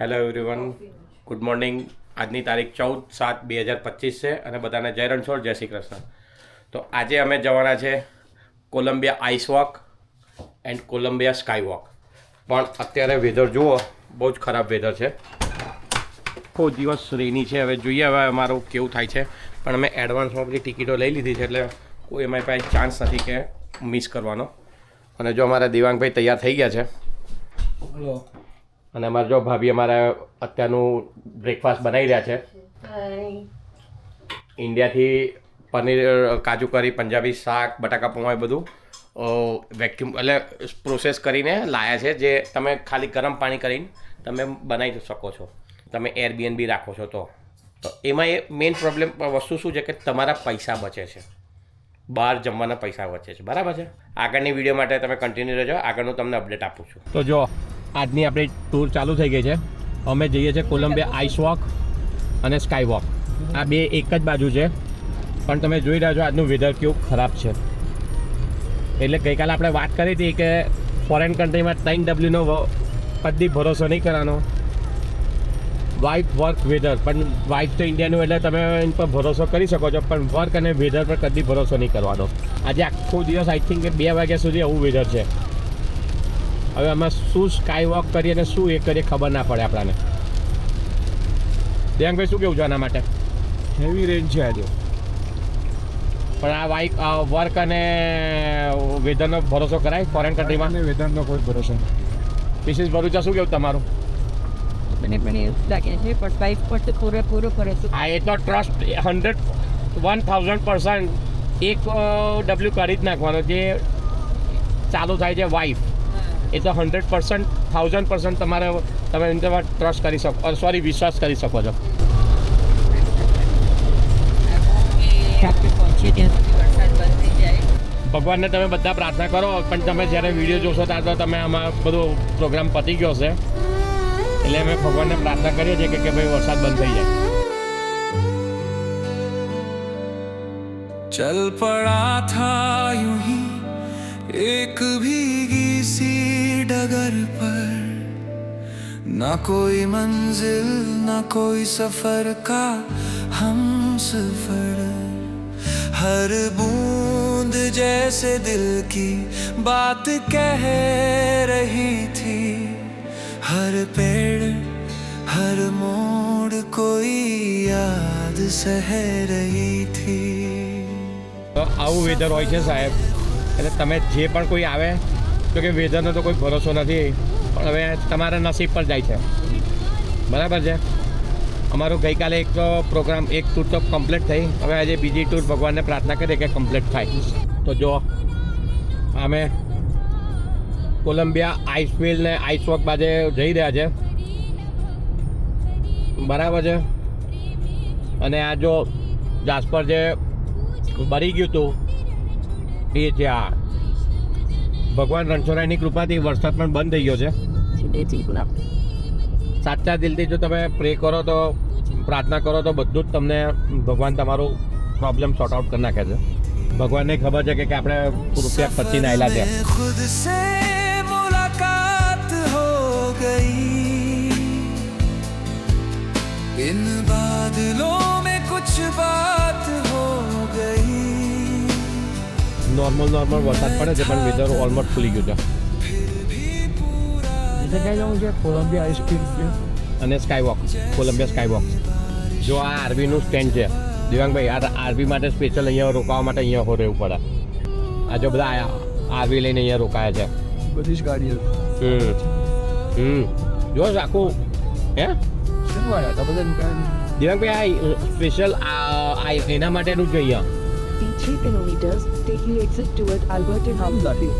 Hello everyone good morning આજની તારીખ ચૌદ સાત બે હજાર પચીસ છે અને બધાને જય રણછોડ, જય શ્રી કૃષ્ણ. તો આજે અમે જવાના છે Columbia ice walk and Columbia sky walk. પણ અત્યારે વેધર જુઓ, બહુ જ ખરાબ વેધર છે. આખો દિવસ રેની છે, હવે જોઈએ હવે અમારું કેવું થાય છે. પણ અમે એડવાન્સમાં બધી ટિકિટો લઈ લીધી છે એટલે કોઈ અમારી પાસે ચાન્સ નથી કે મિસ કરવાનો. અને જો અમારા દેવાંગભાઈ તૈયાર થઈ ગયા છે. અને અમારે જો ભાભી અમારા અત્યારનું બ્રેકફાસ્ટ બનાવી રહ્યા છે. ઇન્ડિયાથી પનીર કાજુ કરી પંજાબી શાક બટાકા પૌવા એ બધું વેક્યુમ એટલે પ્રોસેસ કરીને લાયા છે જે તમે ખાલી ગરમ પાણી કરીને તમે બનાવી શકો છો. તમે એરબીએનબી રાખો છો તો. તો એમાં એ મેઇન પ્રોબ્લેમ વસ્તુ શું છે કે તમારા પૈસા બચે છે. બહાર જમવાના પૈસા બચે છે. બરાબર છે? આગળની વીડિયો માટે તમે કન્ટિન્યુ રહેજો. આગળનું તમને અપડેટ આપું છું. તો જો આજની આપણી ટૂર ચાલુ થઈ ગઈ છે. અમે જઈએ છીએ કોલંબિયા આઈસ વોક અને સ્કાય વોક આ બે એક જ બાજુ છે. પણ તમે જોઈ રહ્યા છો આજનું વેધર કેવું ખરાબ છે. એટલે ગઈકાલે આપણે વાત કરી હતી કે ફોરેન કન્ટ્રીમાં ત્રણ ડબલ્યુનો કદી ભરોસો નહીં કરવાનો. વાઇફ વર્ક વેધર પણ વાઇફ તો ઇન્ડિયાનું એટલે તમે એન પર ભરોસો કરી શકો છો, પણ વર્ક અને વેધર પર કદી ભરોસો નહીં કરવાનો. આજે આખો દિવસ આઈ થિંક બે વાગ્યા સુધી આવું વેધર છે. હવે આમાં શું સ્કાય વોક કરીએ અને શું એ કરીએ ખબર ના પડે આપણાને. દેવાંગભાઈ શું કેવું છે આના માટે? હેવી રેન્જ છે આજે. પણ આ વાઇક વર્ક અને વેધરનો ભરોસો કરાય ફોરેન કન્ટ્રીમાં અને વેદાંતનો કોઈ ભરોસો નથી મિસિસ ભરૂચા શું કેવું તમારું? મને પણ એવું લાગે છે પણ વાઇફ પર તો પૂરેપૂરો ભરોસો આ એ તો trust hundred one thousand percent એક ડબલ્યુ કરી જ નાખવાનો જે ચાલુ થાય છે વાઇફ એ તો હંડ્રેડ પર્સન્ટ થાઉઝન્ડ પર્સન્ટ તમારે તમે એની પર ટ્રસ્ટ કરી શકો સોરી વિશ્વાસ કરી શકો છો આપણે પહોંચીએ ત્યાં સુધી વરસાદ બંધ થઈ જાય ભગવાનને તમે બધા પ્રાર્થના કરો પણ તમે જ્યારે વિડીયો જોશો ત્યારે તો તમે આમાં બધો પ્રોગ્રામ પતી ગયો છે એટલે અમે ભગવાનને પ્રાર્થના કરીએ છીએ કે કે ભાઈ વરસાદ બંધ થઈ જાય चल पड़ा था यूं ही एक भीगी सी डगर पर न कोई मंजिल, ना कोई सफ़र का हम सफ़र। हर बूंद जैसे दिल की बात कह रही थी। हर पेड़, हर मोड़ कोई याद सह रही थी। आओ वेदर साहेब એટલે તમે જે પણ કોઈ આવે તો કે વેધરનો તો કોઈ ભરોસો નથી, પણ હવે તમારા નસીબ પર જાય છે. બરાબર છે? અમારું ગઈકાલે એક તો પ્રોગ્રામ, એક ટૂર તો કમ્પ્લીટ થઈ. હવે આજે બીજી ટૂર ભગવાનને પ્રાર્થના કરીએ કે કમ્પ્લીટ થાય. તો જો, અમે કોલંબિયા આઈસ ફિલ્ડ ને આઈસ વોક બાજે જઈ રહ્યા છે. બરાબર છે? અને આ જો જાસ્પર જે બળી ગયું હતું એ છે આ ભગવાન રણછોડરાયની કૃપાથી વરસાદ પણ બંધ થઈ ગયો છે ધીરેથી ગુલાબ સાચા દિલથી જો તમે પ્રે કરો તો પ્રાર્થના કરો તો બધું જ તમને ભગવાન તમારું પ્રોબ્લેમ સોર્ટ આઉટ કરી નાખે છે ભગવાનને ખબર છે કે કે આપણે રૂપિયા પચીને આવેલા છે में खुद से मुलाकात हो गई इन बादलों में कुछ बात हो गई નોર્મલ નોર્મલ વરસાદ પડે છે પણ વેધર ઓલમોસ્ટ ખુલી ગયું છે. ક્યાં જવું છે? કોલંબિયા આઈસક્રીમ અને sky walk Columbia sky walk જો આ આરબીનું સ્ટેન્ડ છે. દિવાંગભાઈ આ આરબી માટે સ્પેશિયલ અહીંયા રોકાવા માટે અહીંયા હો રહેવું પડે. આ જો બધા આરબી લઈને અહીંયા રોકાયા છે. બધી જ ગાડીઓ. હમ હમ. જો આખું હે? શું નીકળ્યા દિવાંગભાઈ આ સ્પેશિયલ આ એના માટેનું જ અહીંયા. પીછે કિલોમીટર્સ ટેકની એક્સિટ ટુવર્ડ આલ્બર્ટ હામ લખી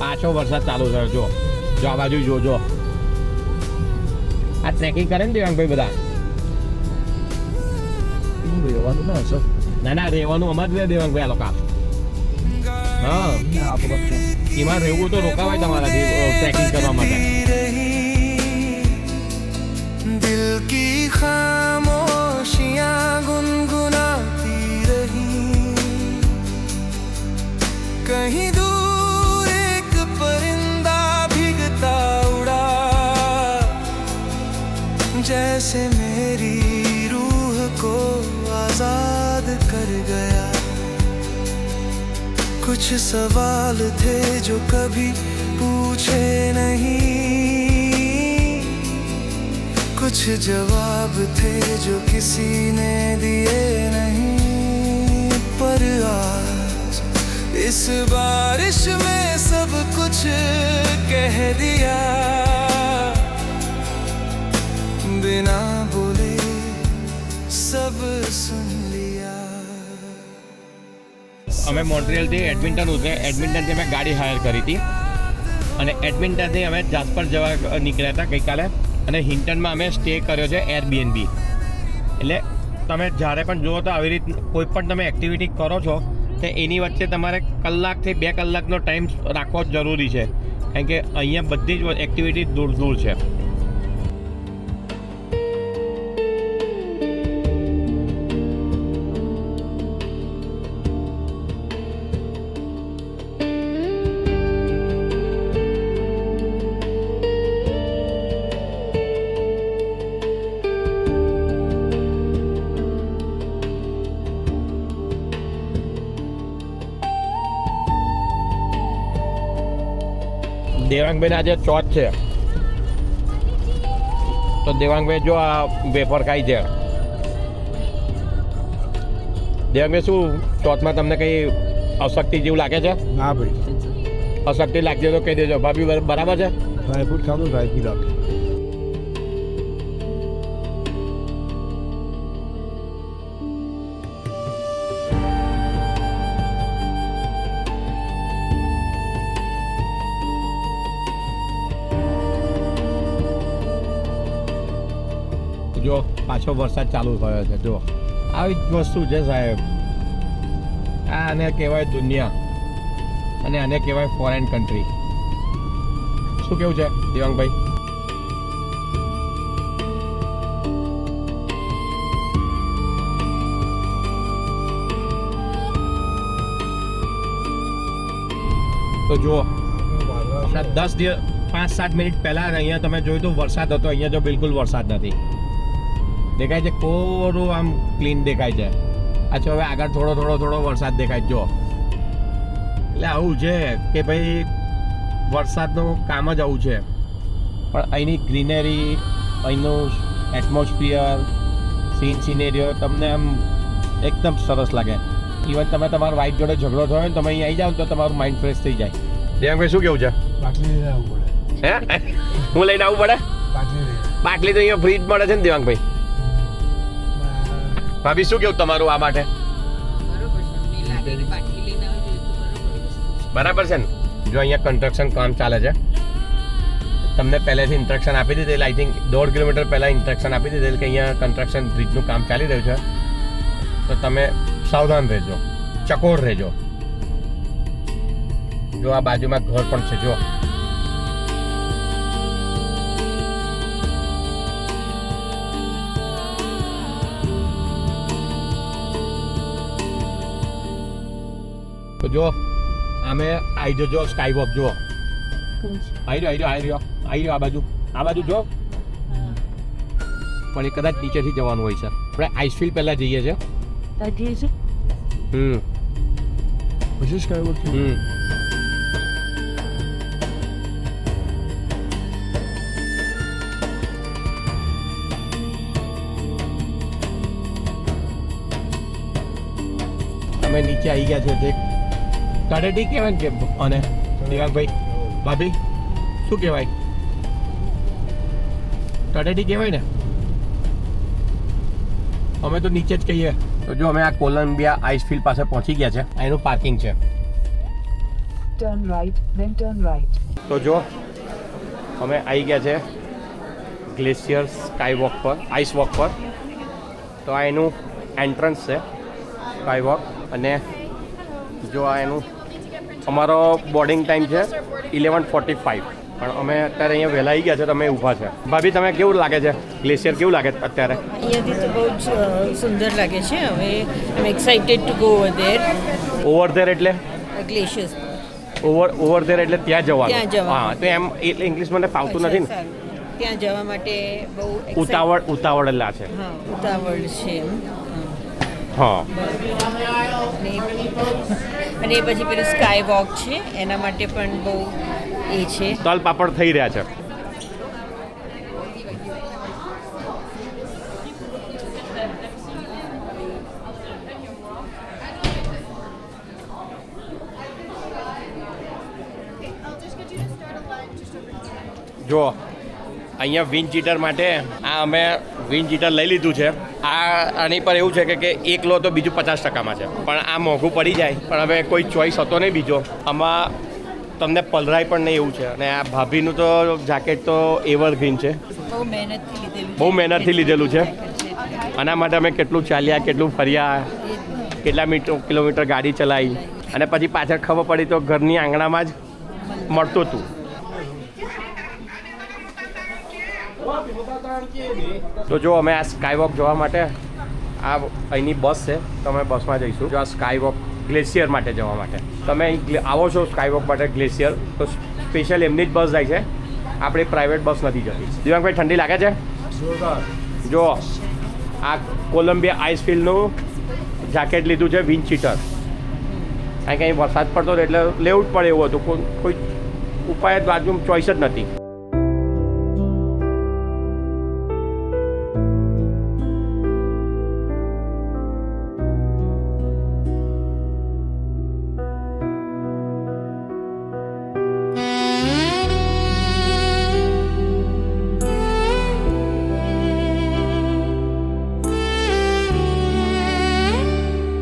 પાછો વરસાદ ચાલુ થયો જો. જો આ બાજુ જોજો. આ ટ્રેકિંગ કરે ને દેવાંગભાઈ બધા? રહેવાનું ના સર. ના ના રહેવાનું અમારે જ દેવાંગભાઈ આ લોકો. હા. એમાં રહેવું તો રોકાવાય તમારાથી ટ્રેકિંગ કરવા માટે. દિલ કી ખામ कहीं दूर एक परिंदा भीगता उड़ा। जैसे मेरी रूह को आज़ाद कर गया। कुछ सवाल थे जो कभी पूछे नहीं। कुछ जवाब थे जो किसी ने दिए नहीं। पर आज इस कह दिया बिना बोले सब सुन लिया અમે મોન્ટ્રિયલથી એડમિન્ટન ઉતરે એડમિન્ટનથી અમે ગાડી હાયર કરી હતી અને એડમિન્ટનથી અમે જાસ્પર જવા નીકળ્યા હતા ગઈકાલે અને હિન્ટનમાં અમે સ્ટે કર્યો છે એરબીએનબી એટલે તમે જ્યારે પણ જુઓ તો આવી રીત કોઈ પણ તમે એક્ટિવિટી કરો છો તો એની વચ્ચે તમારે કલાકથી બે કલાકનો ટાઈમ રાખવો જ જરૂરી છે કારણ કે અહીંયા બધી જ એક્ટિવિટી દૂર દૂર છે. દેવાંગભાઈના આજે ચોથ છે. તો દેવાંગભાઈ જો આ વેફર ખાય છે. દેવાંગભાઈ શું ચોથમાં તમને કંઈ અશક્તિ જેવું લાગે છે? ના ભાઈ. અશક્તિ લાગતી તો કહી દેજો. ભાભી બરાબર છે? ડ્રાયફ્રૂટ ખાવું ડ્રાયફ્રૂટ લાગે. પાછો વરસાદ ચાલુ થયો છે જો આવી જ વસ્તુ છે સાહેબ. આ આને કહેવાય દુનિયા અને આને કહેવાય ફોરેન કન્ટ્રી શું કેવું છે, દેવાંગભાઈ? તો જુઓ દસ દિવસ, પાંચ સાત મિનિટ પહેલાં અહીંયા તમે જોયું તો વરસાદ હતો. અહીંયા જો બિલકુલ વરસાદ નથી. દેખાય છે કોરું આમ ક્લીન દેખાય છે. અચ્છા હવે આગળ થોડો થોડો થોડો વરસાદ દેખાય જો. એટલે આવું છે કે ભાઈ વરસાદનું કામ જ આવું છે. પણ અહીંની ગ્રીનરી અહીંનું એટમોસ્ફિયર સીન સિનેરીઓ તમને આમ એકદમ સરસ લાગે. ઇવન તમે તમારા વાઇફ જોડે ઝઘડો થયો હોય ને તમે અહીં આવી જાવ તો તમારું માઇન્ડ ફ્રેશ થઈ જાય. દેવાંગભાઈ શું કેવું છે? બાટલી લઈને આવવું પડે. હે? હું લઈને આવવું પડે? બાટલી બાટલી તો અહીંયા ફ્રીજ મળે છે ને દેવાંગભાઈ? ભાભી શું કેવું તમારું આ માટે? બરાબર છે. ને? જો અહીંયા કન્સ્ટ્રક્શન કામ ચાલે છે. તમને પહેલેથી ઇન્સ્ટ્રક્શન આપી દીધેલ આઈ થિંક દોઢ કિલોમીટર પહેલાં ઇન્સ્ટ્રક્શન આપી દીધેલ કે અહીંયા કન્સ્ટ્રક્શન બ્રિજનું કામ ચાલી રહ્યું છે. તો તમે સાવધાન રહેજો. ચકોર રહેજો. જો આ બાજુમાં ઘર પણ છે જો તો જો અમે આવી જજો સ્કાય વોક જો આવી રહ્યો આવી રહ્યો આવી રહ્યો આ બાજુ. આ બાજુ જો. પણ એ કદાચ નીચેથી જવાનું હોય છે. આપણે આઈસફિલ્ડ પહેલાં જઈએ છે. હમ. પછી સ્કાય વોક હમ. અમે નીચે આવી ગયા છે તે તળેટી કહેવાય ને કે અને? દિવાકભાઈ ભાભી શું કહેવાય? તળેટી કહેવાય ને? અમે તો નીચે જ કહીએ. તો જો અમે આ કોલંબિયા આઈસફિલ્ડ પાસે પહોંચી ગયા છે. આ એનું પાર્કિંગ છે. Turn right then turn right તો જો અમે આવી ગયા છે ગ્લેશિયર સ્કાય વોક પર આઈસ વોક પર. તો આ એનું એન્ટ્રન્સ છે સ્કાય વોક અને જો આ એનું અમારો બોર્ડિંગ ટાઈમ છે ઇલેવન ફોર્ટી ફાઇવ પણ અમે અત્યારે અહીંયા વહેલા આવી ગયા છે તમે ઊભા છે. ભાભી તમે કેવું લાગે છે? ગ્લેશિયર કેવું લાગે અત્યારે? અહીંયાથી તો બહુ જ સુંદર લાગે છે. હવે I excited to go over there over there એટલે? ગ્લેશિયર્સ ઓવર ઓવર ધેર એટલે ત્યાં જવાનું? હા તો એમ એટલે ઇંગ્લિશ મને ફાવતું નથી ને. ત્યાં જવા માટે બહુ ઉતાવળ ઉતાવળેલા છે. હા ઉતાવળ છે હા. અને પછી પેલું સ્કાય વોક છે એના માટે પણ બહુ એ છે. તલ પાપડ થઈ રહ્યા છે. જો અહીંયા વિન ચીટર માટે આ અમે વિન ચીટર લઈ લીધું છે. આ આની પર એવું છે કે કે એક લો તો બીજું પચાસ ટકામાં છે. પણ આ મોંઘું પડી જાય. પણ હવે કોઈ ચોઈસ હતો નહીં બીજો. આમાં તમને પલરાય પણ નહીં એવું છે. અને આ ભાભીનું તો જાકેટ તો એવરગ્રીન છે. બહુ મહેનતથી લીધેલું બહુ મહેનતથી લીધેલું છે. આના માટે અમે કેટલું ચાલ્યા કેટલું ફર્યા કેટલા મીટર કિલોમીટર ગાડી ચલાવી. અને પછી પાછળ ખબર પડી તો ઘરની આંગણામાં જ મળતું હતું. તો જો અમે આ સ્કાયવોક જવા માટે આ અહીંની બસ છે. તો અમે બસમાં જઈશું. જો આ સ્કાયવોક ગ્લેશિયર માટે જવા માટે. તમે અહીં આવો છો સ્કાયવોક માટે ગ્લેશિયર તો સ્પેશિયલ એમની જ બસ જાય છે. આપણી પ્રાઇવેટ બસ નથી જતી. દિવાંગભાઈ ઠંડી લાગે છે? જો આ કોલંબિયા આઈસફિલ્ડનું જાકેટ લીધું છે વિન ચીટર કારણ કે અહીં વરસાદ પડતો હતો એટલે લેવું જ પડે એવું હતું. કોઈ ઉપાય બાજુ ચોઈસ જ નથી.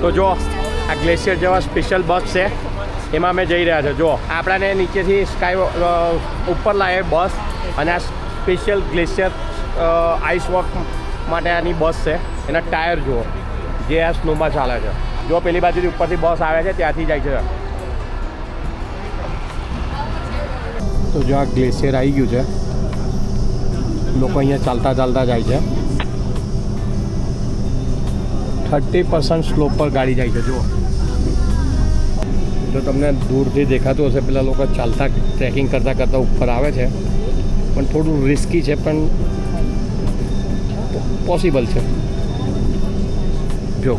તો જો, આ ગ્લેશિયર જેવા સ્પેશિયલ બસ છે. એમાં અમે જઈ રહ્યા છે જો, આપણાને નીચેથી સ્કાય ઉપર લાવે બસ અને આ સ્પેશિયલ ગ્લેશિયર આઈસ વોક માટે આની બસ છે. એના ટાયર જુઓ, જે આ સ્નોમાં ચાલે છે. જો, પેલી બાજુથી ઉપરથી બસ આવે છે, ત્યાંથી જાય છે. તો જો આ ગ્લેશિયર આવી ગયું છે. લોકો અહીંયા ચાલતા ચાલતા જાય છે. થર્ટી પર્સન્ટ સ્લોપ પર ગાડી જાય છે, જુઓ. જો તમને દૂરથી દેખાતું હશે, પેલા લોકો ચાલતા ટ્રેકિંગ કરતાં કરતાં ઉપર આવે છે. પણ થોડું રિસ્કી છે, પણ પોસિબલ છે. જો,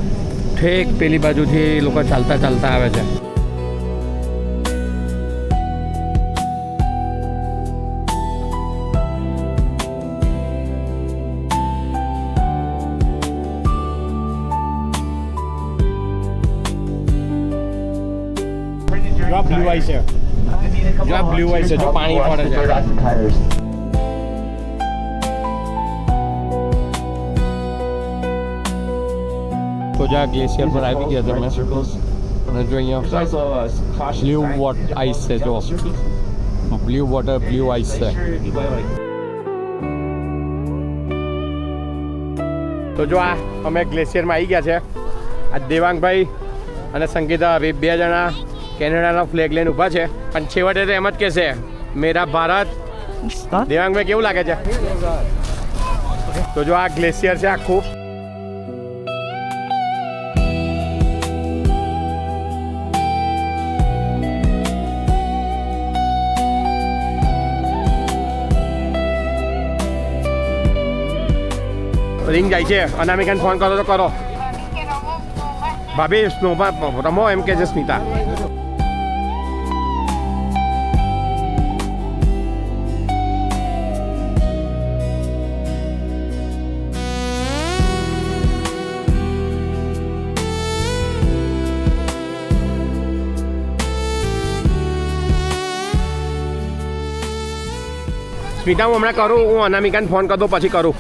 ઠેક પેલી બાજુથી લોકો ચાલતા ચાલતા આવે છે. બ્લુ આઈ છે. જો આ બ્લુ આઈ છે જો પાણી પડે છે. તો જો ગ્લેશિયર પર આવી ગયા તમે. અને જો અહીંયા બ્લુ વોટ આઈસ છે જો. બ્લુ વોટર બ્લુ આઈસ છે. તો જો આ અમે ગ્લેશિયરમાં આવી ગયા છે. આ દેવાંગભાઈ અને સંગીતા બે જણા કેનેડાનો ફ્લેગ લઈને ઊભા છે. પણ છેવટે તો એમ જ કહેશે મેરા ભારત. દેવાંગભાઈ કેવું લાગે છે? તો જો આ ગ્લેશિયર છે આખું. રિંગ જાય છે. અનામિકાને ફોન કરો તો કરો. ભાભી સ્નોમાં રમો એમ કે છે સ્મિતા. સ્મિતા હું હમણાં કરું હું અનામિકાને ફોન કરી દઉં પછી કરું.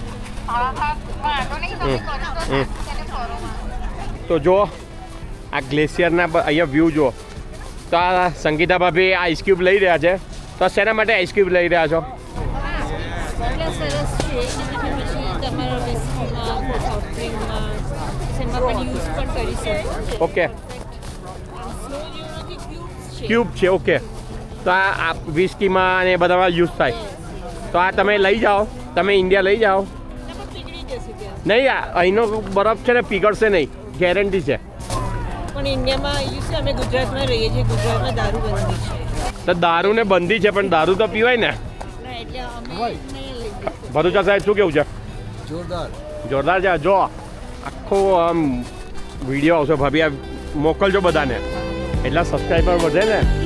હમ. તો જો આ ગ્લેશિયરના અહીંયા વ્યૂ જો તો આ સંગીતા ભાભી આ આઈસ ક્યુબ લઈ રહ્યા છે. તો શેના માટે આઈસ ક્યુબ લઈ રહ્યા છો? ઓકે. ક્યુબ છે. ઓકે. તો આ આ વિસ્કીમાં અને એ બધામાં યુઝ થાય. તો આ તમે લઈ જાઓ. તમે ઇન્ડિયા લઈ જાઓ. નહીં આ અહીંનો બરફ છે ને પીગળશે નહીં. ગેરંટી છે. પણ ઇન્ડિયામાં છે અમે ગુજરાતમાં રહીએ છીએ ગુજરાતમાં દારૂ બંધી છે. તો દારૂને બંધી છે પણ દારૂ તો પીવાય ને. ના એટલે અમે નહીં લઈ ભરૂચા સાહેબ શું કેવું છે? જોરદાર. જોરદાર છે? જો આખો આમ વીડિયો આવશે. ભાભી આ મોકલજો બધાને. એટલા સબસ્ક્રાઈબર વધે ને.